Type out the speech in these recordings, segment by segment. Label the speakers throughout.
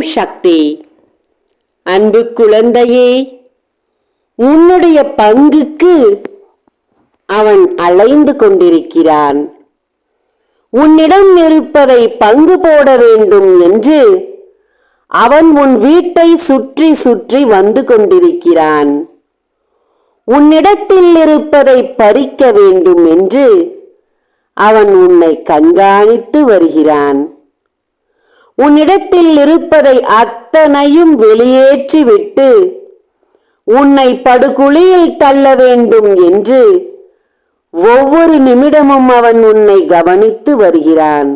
Speaker 1: ஓம் சக்தி. அன்பு குழந்தையே உன்னுடைய பங்குக்கு அவன் அலைந்து கொண்டிருக்கிறான். உன்னிடம் இருப்பதை பங்கு போட வேண்டும் என்று அவன் உன் வீட்டை சுற்றி சுற்றி வந்து கொண்டிருக்கிறான். உன்னிடத்தில் இருப்பதை பறிக்க வேண்டும் என்று அவன் உன்னை கண்காணித்து வருகிறான். உன்னிடத்தில் இருப்பதை அத்தனையும் வெளியேற்றிவிட்டு உன்னை படுகுழியில் தள்ள வேண்டும் என்று ஒவ்வொரு நிமிடமும் அவன் உன்னை கவனித்து வருகிறான்.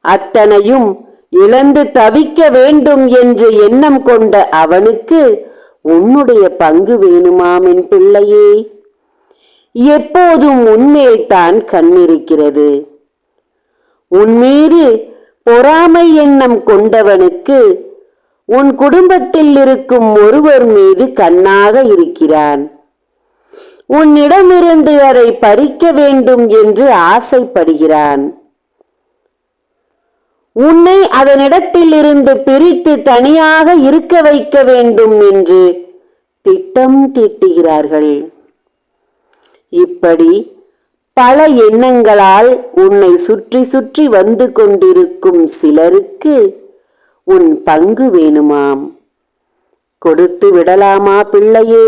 Speaker 1: அத்தனையும் இழந்து தவிக்க வேண்டும் என்று எண்ணம் கொண்ட அவனுக்கு உன்னுடைய பங்கு வேணுமாம் என் பிள்ளையே. எப்போதும் உன்மேல்தான் கண்ணிருக்கிறது உன்மீது பொறாமை எண்ணம் கொண்டவனுக்கு உன் குடும்பத்தில் இருக்கும் ஒருவர் மீது கண்ணாக இருக்கிறான். உன்னிடமிருந்து அதை பறிக்க வேண்டும் என்று ஆசைப்படுகிறான். உன்னை அதனிடத்தில் இருந்து பிரித்து தனியாக இருக்க வைக்க வேண்டும் என்று திட்டம் தீட்டுகிறார்கள். இப்படி பல எண்ணங்களால் உன்னை சுற்றி சுற்றி வந்து கொண்டிருக்கும் சிலருக்கு உன் பங்கு வேணுமாம். கொடுத்து விடலாமா பிள்ளையே?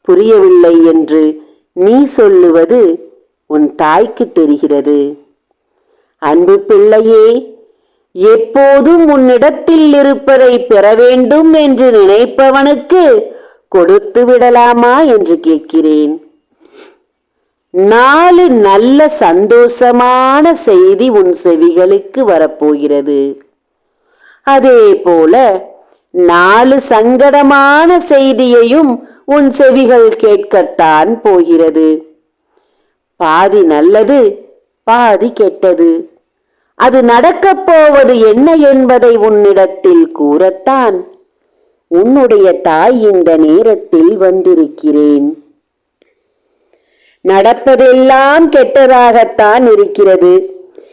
Speaker 1: புரியவில்லை என்று நீ சொல்லுவது உன் தாய்க்கு தெரிகிறது. அன்பு பிள்ளையே எப்போதும் உன்னிடத்தில் இருப்பதை பெற வேண்டும் என்று நினைப்பவனுக்கு கொடுத்து விடலாமா என்று கேட்கிறேன். நாலு நல்ல சந்தோஷமான செய்தி உன் செவிகளுக்கு வரப்போகிறது. அதே போல நாலு சங்கடமான செய்தியையும் உன் செவிகள் கேட்கத்தான் போகிறது. பாதி நல்லது பாதி கெட்டது. அது நடக்கப் போவது என்ன என்பதை உன்னிடத்தில் கூறத்தான். உன்னுடைய தாய் இந்த நேரத்தில் வந்திருக்கிறேன். நடப்பதெல்லாம் கெட்டதாகத்தான் இருக்கிறது.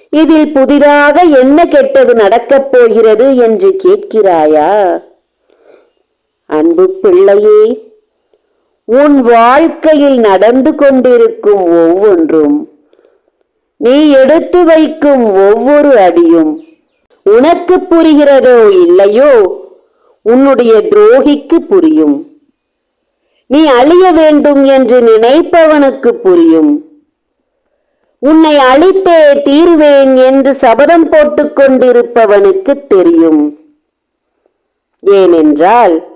Speaker 1: இதில் புதிதாக என்ன கெட்டது நடக்கப் போகிறது என்று கேட்கிறாயா? அன்பு பிள்ளையே உன் வாழ்க்கையில் நடந்து கொண்டிருக்கும் ஒவ்வொன்றும் நீ எடுத்து வைக்கும் ஒவ்வொரு அடியும் உனக்கு புரிகிறதோ இல்லையோ உன்னுடைய துரோகிக்கு புரியும். நீ அழிய வேண்டும் என்று நினைப்பவனுக்கு புரியும். உன்னை அழித்தே தீருவேன் என்று சபதம் போட்டுக் கொண்டிருப்பவனுக்கு தெரியும். ஏனென்றால்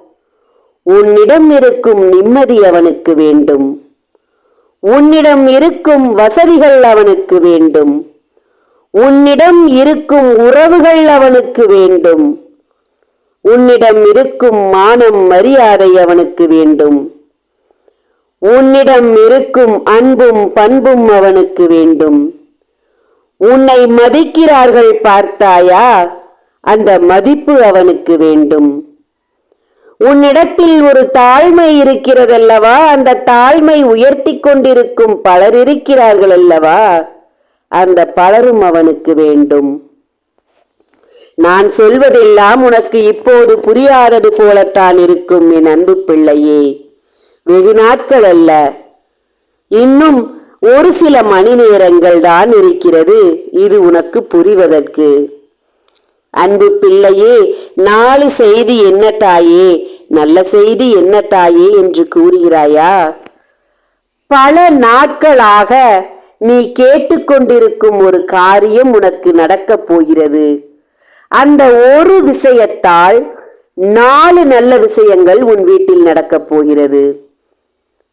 Speaker 1: உன்னிடம் இருக்கும் நிம்மதி அவனுக்கு வேண்டும். உன்னிடம் இருக்கும் வசதிகள் அவனுக்கு வேண்டும். உன்னிடம் இருக்கும் உறவுகள் அவனுக்கு வேண்டும். உன்னிடம் இருக்கும் மானம் மரியாதை அவனுக்கு வேண்டும். உன்னிடம் இருக்கும் அன்பும் பண்பும் அவனுக்கு வேண்டும். உன்னை மதிக்கிறார்கள் பார்த்தாயா? அந்த மதிப்பு அவனுக்கு வேண்டும். உன்னிடத்தில் ஒரு தாழ்மை இருக்கிறதல்லவா? அந்த தாழ்மை உயர்த்தி கொண்டிருக்கும் பலர் இருக்கிறார்கள் அல்லவா? அந்த பலரும் அவனுக்கு வேண்டும். நான் சொல்வதெல்லாம் உனக்கு இப்போது புரியாதது போலத்தான் இருக்கும் என் அன்பு பிள்ளையே. வெகு நாட்கள் அல்ல இன்னும் ஒரு சில மணி நேரங்கள் தான் இருக்கிறது இது உனக்கு புரிவதற்கு. அன்பு பிள்ளையே நாலு செய்தி என்ன தாயே? நல்ல செய்தி என்ன தாயே என்று கூறுகிறாயா? பல நாட்களாக நீ கேட்டுக்கொண்டிருக்கும் ஒரு காரியம் உனக்கு நடக்கப் போகிறது. அந்த ஒரு விஷயத்தால் நாலு நல்ல விஷயங்கள் உன் வீட்டில் நடக்கப் போகிறது.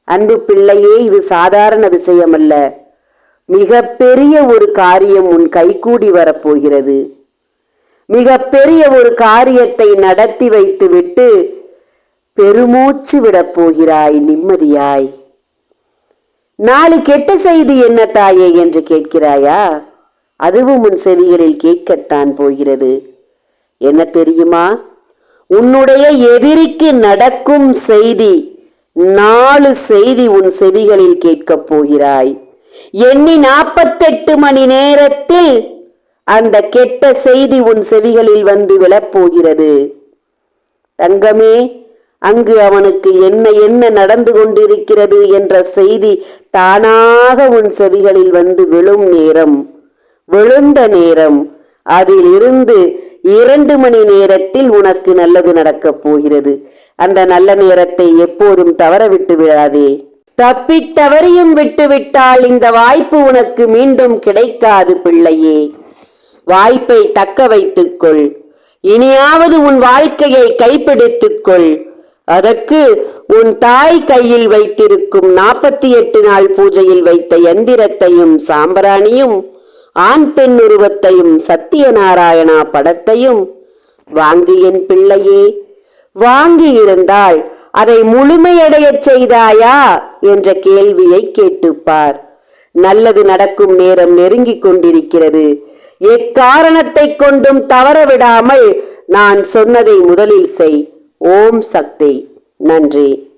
Speaker 1: அன்பு பிள்ளையே இது சாதாரண விஷயம் அல்ல மிக பெரிய ஒரு காரியம் உன் கைகூடி வரப்போகிறது. மிக பெரிய ஒரு காரியத்தை நடத்தி வைத்துவிட்டு பெருமூச்சு விடப் போகிறாய் நிம்மதியாய். நாலு கெட்ட செய்தி என்ன தாயே என்று கேட்கிறாயா? அதுவும் உன் செவிகளில் கேட்கத்தான் போகிறது. என்ன தெரியுமா? உன்னுடைய எதிரிக்கு நடக்கும் செய்தி நாலு செய்தி உன் செவிகளில் கேட்கப் போகிறாய். எண்ணி நாற்பத்தெட்டு மணி நேரத்தில் அந்த கெட்ட செய்தி உன் செவிகளில் வந்து விழப்போகிறது தங்கமே அங்கு அவனுக்கு என்ன என்ன நடந்து கொண்டிருக்கிறது என்ற செய்தி தானாக உன் செவிகளில் வந்து விழும் நேரம். விழுந்த நேரம். அதில் இருந்து இரண்டு மணி நேரத்தில் உனக்கு நல்லது நடக்கப் போகிறது. அந்த நல்ல நேரத்தை எப்போதும் தவறவிட்டு விடாதே. தப்பித்தவரையும் விட்டுவிட்டால் இந்த வாய்ப்பு உனக்கு மீண்டும் கிடைக்காது பிள்ளையே. வாய்ப்பை தக்க வைத்துக்கொள் இனியாவது உன் வாழ்க்கையை கைப்பிடித்துக்கொள் அதற்கு உன் தாய் கையில் வைத்திருக்கும் நாற்பத்தி எட்டு நாள் பூஜையில் வைத்த எந்திரத்தையும் சாம்பிராணியும் ஆண் பெண் உருவத்தையும் சத்தியநாராயணா படத்தையும் வாங்கு என் பிள்ளையே. வாங்கி இருந்தால் அதை முழுமையடையச் செய்தாயா? என்ற கேள்வியை கேட்டுப்பார். நல்லது நடக்கும் நேரம் நெருங்கிக் கொண்டிருக்கிறது. எக்காரணத்தை கொண்டும் தவறவிடாமல் நான் சொன்னதை முதலில் செய். ஓம் சக்தி. நன்றி.